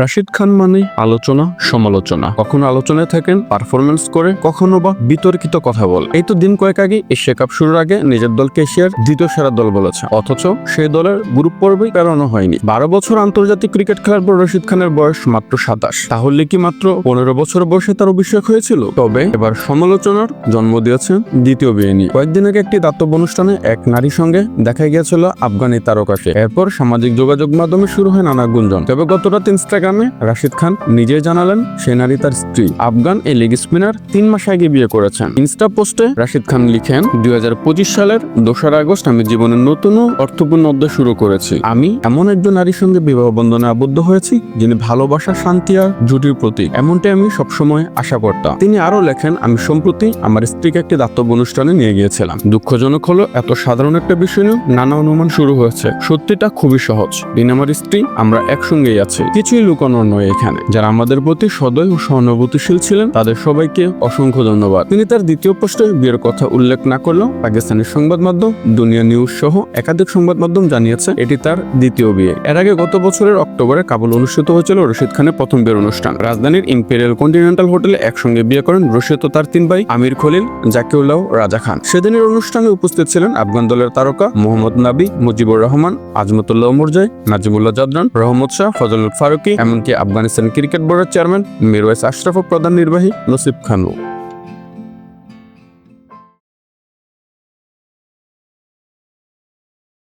রাশিদ খান মানে আলোচনা, সমালোচনা। কখনো আলোচনায় থাকেন পারফরমেন্স করে, কখনো বা বিতর্কিত কথা বলে। এই তো দিন কয়েক আগে এশিয়া কাপ শুরুর আগে নিজের দলকে এশিয়ার দ্বিতীয় সেরা দল বলেছে। অথচ সেই দলের গ্রুপ পর্বেই পেরানো হয়নি। বারো বছর আন্তর্জাতিক ক্রিকেট খেলার পর রশিদ খানের বয়স মাত্র সাতাশ। তাহলে কি মাত্র পনেরো বছর বয়সে তার অভিষেক হয়েছিল? তবে এবার সমালোচনার জন্ম দিয়েছেন দ্বিতীয় বিয়ে নিয়ে কয়েকদিন আগে একটি দাতব্য অনুষ্ঠানে এক নারীর সঙ্গে দেখা গিয়েছিল আফগানি তারকাকে। এরপর সামাজিক যোগাযোগ মাধ্যমে শুরু হয় নানা গুঞ্জন। তবে গত রাত ইনস্টাগ্রামে রাশিদ খান নিজেই জানালেন সে নারী তার স্ত্রী। আফগান এই লেগ স্পিনার তিন মাস আগে বিয়ে করেছেন। ইনস্টা পোস্টে রাশিদ খান লিখেন, দুই সালের দোসরা আগস্ট আমি জীবনের নতুন ও অর্থপূর্ণ অধ্যায় শুরু করেছি। আমি এমন একজন নারীর সঙ্গে বিবাহ বন্ধনে আবদ্ধ হয়েছি, যিনি ভালোবাসা, শান্তি আর জুটির প্রতীক। এমনটাই আমি সবসময় আশা করতাম। তিনি আরও লেখেন, আমি সম্প্রতি আমার স্ত্রীকে একটি দাতব্য অনুষ্ঠানে নিয়ে গিয়েছিলাম। দুঃখজনক হলো, এত সাধারণ একটা বিষয় নিয়ে নানা অনুমান শুরু হয়েছে। সত্যিটা খুবই সহজ। দিন আমার স্ত্রী, আমরা একসঙ্গেই আছি। কিছুই লুকানোর নয় এখানে। যারা আমাদের প্রতি সদয় ও সহানুভূতিশীল ছিলেন, তাদের সবাইকে অসংখ্য ধন্যবাদ। তিনি তার দ্বিতীয় পোস্টে বিয়ের কথা উল্লেখ না করলেও পাকিস্তানের সংবাদ মাধ্যম দুনিয়া নিউজ সহ একাধিক সংবাদ মাধ্যম জানিয়েছে, এটি তার দ্বিতীয় বিয়ে। এর আগে গত বছরের অক্টোবরে কাবুল অনুষ্ঠিত হয়েছিল রশিদ খানের প্রথম বিয়ের অনুষ্ঠান। রাজধানীর ইম্পেরিয়াল কন্টিনেন্টাল হোটেলে একসঙ্গে বিয়ে করেন রশিদ ও তার তিন ভাই আমির খলিল, জাকিউল্লাহ রাজা খান। সেদিনের অনুষ্ঠানে উপস্থিত ছিলেন আফগান দলের তারকা মোহাম্মদ নাবি, মুজিবুর রহমান, আজমতুল্লাহ মুরজাই নাজিমুল্লাহ জাদরান, রহমত শাহ, ফজলুল ফারুকি এমনকি আফগানিস্তান ক্রিকেট বোর্ডের চেয়ারম্যান মিরওয়াইস আশরাফ প্রধান নির্বাহী নসিব খানও।